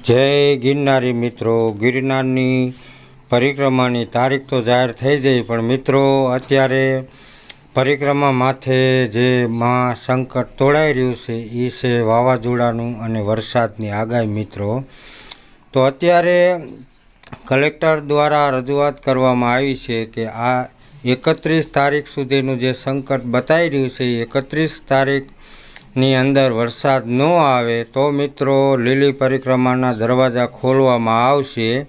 જય ગિરનારી મિત્રો. ગિરનારની પરિક્રમાની તારીખ તો જાહેર થઈ ગઈ, પણ મિત્રો, અત્યારે પરિક્રમા માથે જે માં સંકટ તોડાઈ રહ્યું છે એ છે વાવાઝોડાનું અને વરસાદની આગાહી, મિત્રો. તો અત્યારે કલેક્ટર દ્વારા રજૂઆત કરવામાં આવી છે કે આ એકત્રીસ તારીખ સુધીનું જે સંકટ બતાવી રહ્યું છે એ એકત્રીસ તારીખની અંદર વરસાદ ન આવે તો મિત્રો લીલી પરિક્રમાના દરવાજા ખોલવામાં આવશે.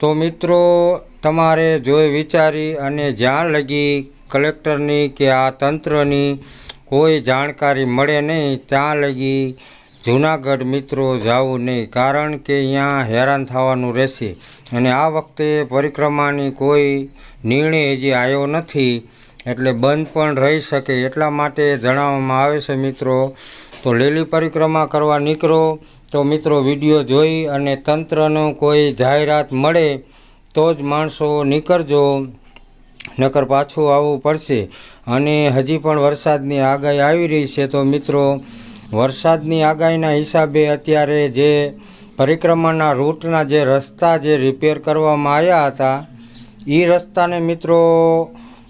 તો મિત્રો તમારે જોઈ વિચારી અને જ્યાં લગી કલેક્ટરની કે આ તંત્રની કોઈ જાણકારી મળે નહીં, ત્યાં લગી જૂનાગઢ મિત્રો જવું નહીં, કારણ કે અહીંયા હેરાન થવાનું રહેશે. અને આ વખતે પરિક્રમાની કોઈ નિર્ણય હજી આવ્યો નથી. એટલે બંધ પણ રહી શકે એટલા માટે જણાવવામાં આવે છે મિત્રો. તો લીલી પરિક્રમા કરવા નીકળો. તો મિત્રો વીડિયો જોઈ અને તંત્રનો કોઈ જાહેરાત મળે તો જ માણસો નીકળજો. નકર પાછું આવવું પડશે. અને હજી પણ વરસાદની આગાહી આવી રહી છે તો મિત્રો, વરસાદની આગાહીના હિસાબે અત્યારે જે પરિક્રમાના રૂટના જે રસ્તા જે રિપેર કરવામાં આવ્યા હતા એ રસ્તાને મિત્રો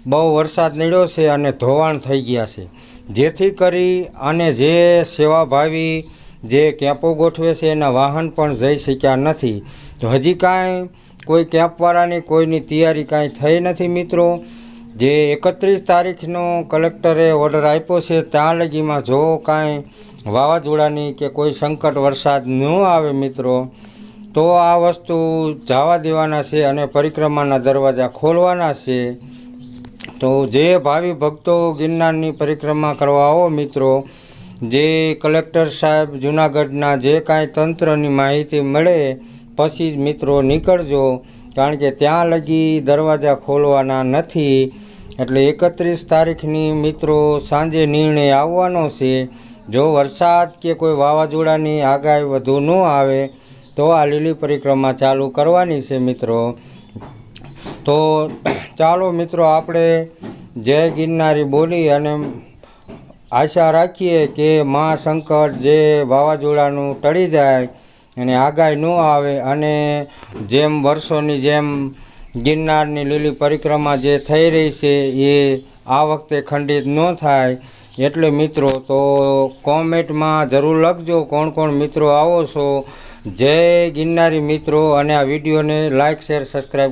બહુ વરસાદ નડ્યો છે અને ધોવાણ થઈ ગયા છે. જેથી કરી અને જે સેવાભાવી જે કેમ્પો ગોઠવે છે એના વાહન પણ જઈ શક્યા નથી. તો હજી કાંઈ કોઈ કેમ્પવાળાની કોઈની તૈયારી કાંઈ થઈ નથી મિત્રો. જે એકત્રીસ તારીખનો કલેક્ટરે ઓર્ડર આપ્યો છે ત્યાં લગીમાં જો કાંઈ વાવાઝોડાની કે કોઈ સંકટ વરસાદ ન આવે મિત્રો, તો આ વસ્તુ જવા દેવાના છે અને પરિક્રમાના દરવાજા ખોલવાના છે. તો જે ભાવિ ભક્તો ગિરનારની પરિક્રમા કરવા આવો મિત્રો, જે કલેક્ટર સાહેબ જૂનાગઢના જે કાંઈ તંત્રની માહિતી મળે, પછી જ મિત્રો નીકળજો, કારણ કે ત્યાં લગી દરવાજા ખોલવાના નથી. એટલે એકત્રીસ તારીખની મિત્રો સાંજે નિર્ણય આવવાનો છે. જો વરસાદ કે કોઈ વાવાઝોડાની આગાહી વધુ ન આવે, તો આ લીલી પરિક્રમા ચાલુ કરવાની છે મિત્રો. તો ચાલો મિત્રો આપણે જય ગિરનારી બોલી અને આશા રાખીએ કે મા સંકટ જે વાવાઝોડાનું ટળી જાય અને આગાહી ન આવે અને જેમ વર્ષોની જેમ ગિરનારની લીલી પરિક્રમા જે થઈ રહી છે એ આ વખતે ખંડિત ન થાય. એટલે મિત્રો તો કોમેન્ટમાં જરૂર લખજો કોણ કોણ મિત્રો આવો છો. જય ગિરનારી મિત્રો અને આ વિડીયોને લાઇક શેર, સબસ્ક્રાઈબ